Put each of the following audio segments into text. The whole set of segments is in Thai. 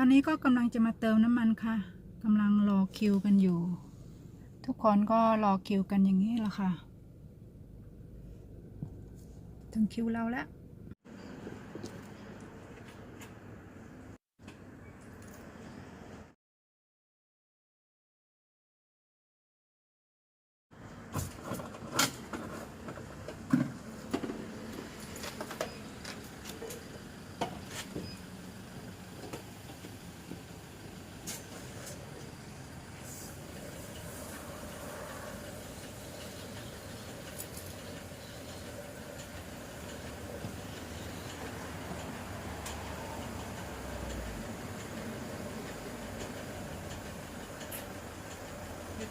ตอนนี้ก็กำลังจะมาเติมน้ำมันค่ะกำลังรอคิวกันอยู่ ทุกคนก็รอคิวกันอย่างนี้แหละค่ะ ถึงคิวเราแล้ว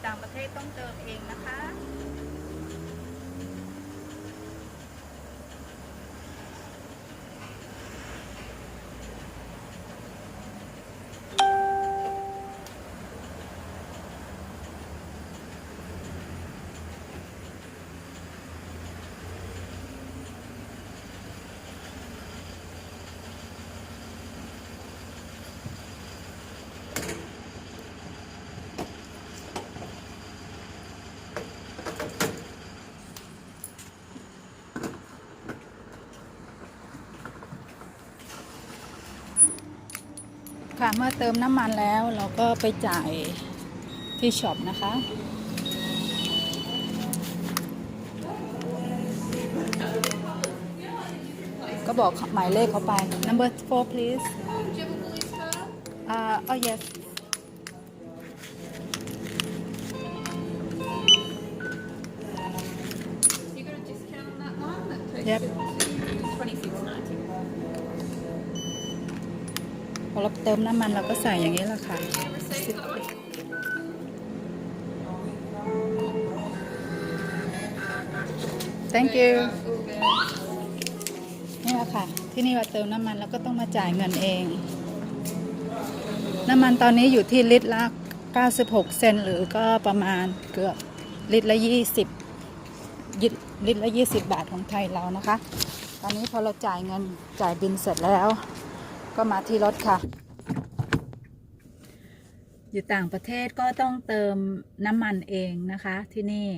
ต่างประเทศต้องเติมเองนะคะ ค่ะเมื่อเติมน้ำมันแล้วเราก็ไปจ่ายที่ช็อปนะคะ ก็บอกหมายเลขเขาไป number four please uh, oh yes You got a เราเติมน้ำมันเราก็ใส่อย่างนี้แหละค่ะ Thank you นี่แหละค่ะ ที่นี่เราเติมน้ำมันแล้วก็ต้องมาจ่ายเงินเอง น้ำมันตอนนี้อยู่ที่ลิตรละ 96 เซนหรือก็ประมาณเกือบลิตรละ 20ยิลิตรละ 20 บาทของไทยเรานะคะ ตอนนี้พอเราจ่ายเงินจ่ายบินเสร็จแล้ว ก็มาที่รถค่ะ อยู่ต่างประเทศก็ต้องเติมน้ำมันเองนะคะ ที่นี่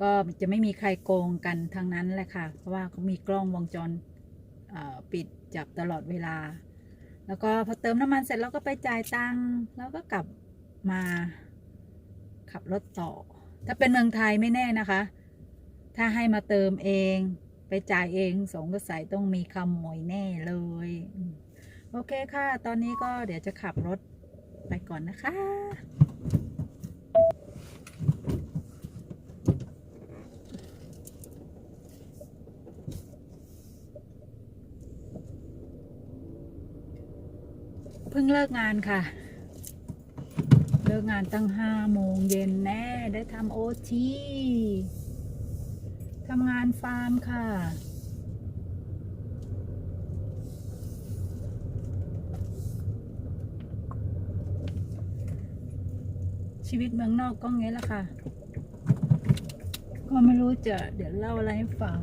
ก็จะไม่มีใครโกงกันทางนั้นแหละค่ะ เพราะว่าเขามีกล้องวงจรปิดจับตลอดเวลา แล้วก็พอเติมน้ำมันเสร็จเราก็ไปจ่ายตังค์แล้วก็กลับมาขับรถต่อ ถ้าเป็นเมืองไทยไม่แน่นะคะ ถ้าให้มาเติมเองไปจ่ายเองสงสัยต้องมีขโมยแน่เลย โอเคค่ะ ตอนนี้ก็เดี๋ยวจะขับรถ ไปก่อนนะคะเพิ่งเลิกงานค่ะ เลิกงานตั้งห้าโมงเย็นแน่ได้ทำโอทีทำงานฟาร์มค่ะ ชีวิตเมืองนอกก็งี้ละค่ะ ก็ไม่รู้จะเดี๋ยวเล่าอะไรให้ฟัง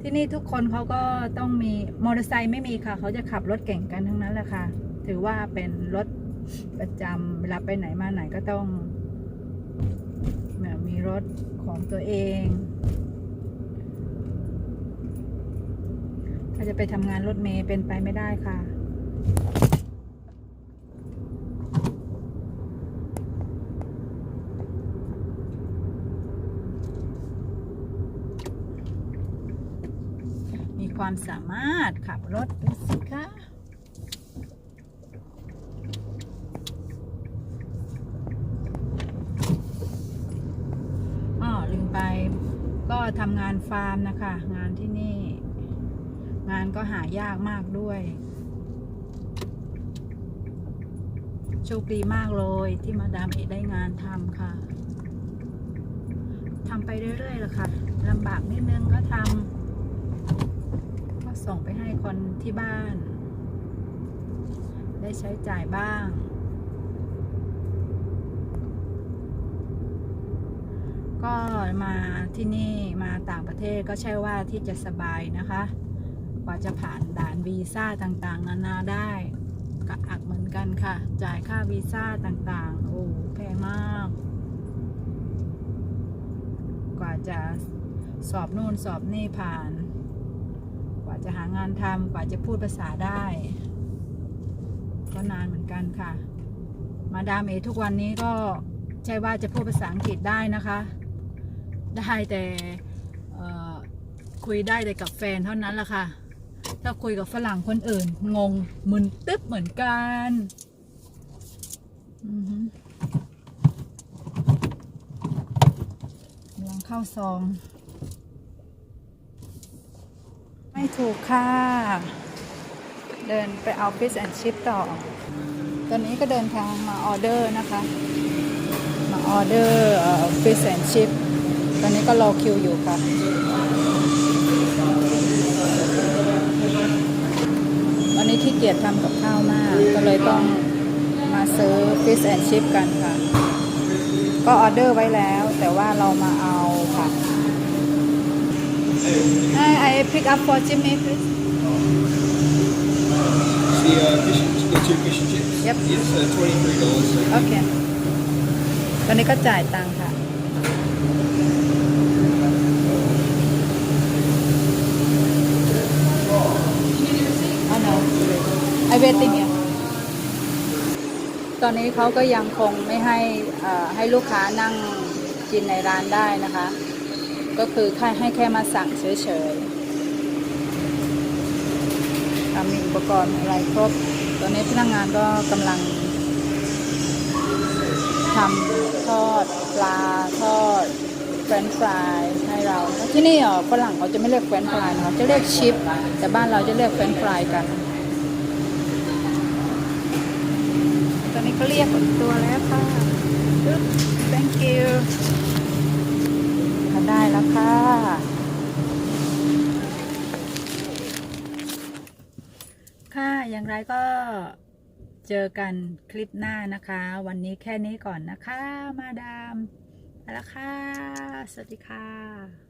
ที่นี่ทุกคนเขาก็ต้องมีมอเตอร์ไซค์ไม่มีค่ะ เขาจะขับรถเก่งกันทั้งนั้นแหละค่ะ ถือว่าเป็นรถประจำเวลาไปไหนมาไหนก็ต้องมีรถของตัวเอง ถ้าจะไปทำงานรถเมย์เป็นไปไม่ได้ค่ะ มี ความสามารถขับรถดูสิคะอ๋อลืมไป ก็ทำงานฟาร์มนะคะ งานที่นี่ งานก็หายากมากด้วย โชคดีมากเลยที่มาดามเอได้งานทำค่ะทำไปเรื่อยๆแหละค่ะลำบากนิดนึงก็ทำ ส่งไปให้คนที่บ้าน ได้ใช้จ่ายบ้าง ก็มาที่นี่มาต่างประเทศก็ใช่ว่าที่จะสบายนะคะ กว่าจะผ่านด่านวีซ่าต่างๆ นานาได้ก็อักเหมือนกันค่ะ จ่ายค่าวีซ่าต่างๆ โอ้แพงมาก กว่าจะสอบนู่นสอบนี่ผ่าน กว่าจะหางานทำกว่าจะพูดภาษาได้ ก็นานเหมือนกันค่ะ มาดามเอทุกวันนี้ก็ใช่ว่าจะพูดภาษาอังกฤษได้นะคะ ได้แต่คุยได้แต่กับแฟนเท่านั้นแหละค่ะ ถ้าคุยกับฝรั่งคนอื่น งงมึนตึ๊บเหมือนกันอือหือกำลังเข้าซอง ไม่ถูกค่ะ เดินไปเอาฟิชแอนชิพต่อ ตอนนี้ก็เดินทางมาออเดอร์นะคะ มาออเดอร์ฟิชแอนชิพตอนนี้ก็รอคิวอยู่ค่ะวันนี้ขี้เกียจทำกับข้าวมาก ก็เลยต้องมาซื้อฟิชแอนชิพกันค่ะ ก็ออเดอร์ไว้แล้ว แต่ว่าเรามาเอา Hi, I pick up for Jimmy please The uh, fish, the two fish and chips. Yep. Yes, uh, twenty-three dollars. โอเคตอนนี้ก็จ่ายตังค่ะ Oh no I waiting here ตอนนี้เขาก็ยังคงไม่ให้เอ่อให้ลูกค้านั่งกินในร้านได้นะคะ ก็คือแค่ให้แค่มาสั่งเฉยๆทำมีอุปกรณ์อะไรครบ ตอนนี้พนักงานก็กำลังทำทอดปลาทอดเฟรนช์ฟรายให้เรา ที่นี่อะฝรั่งเขาจะไม่เรียกเฟรนช์ฟรายนะคะจะเรียกชิป แต่บ้านเราจะเรียกเฟรนช์ฟรายกัน ตอนนี้ก็เรียกตัวแล้วค่ะ thank you ก็ ได้แล้วค่ะ ค่ะ อย่างไรก็เจอกันคลิปหน้านะคะ วันนี้แค่นี้ก่อนนะคะ มาดามไปแล้วค่ะ สวัสดีค่ะ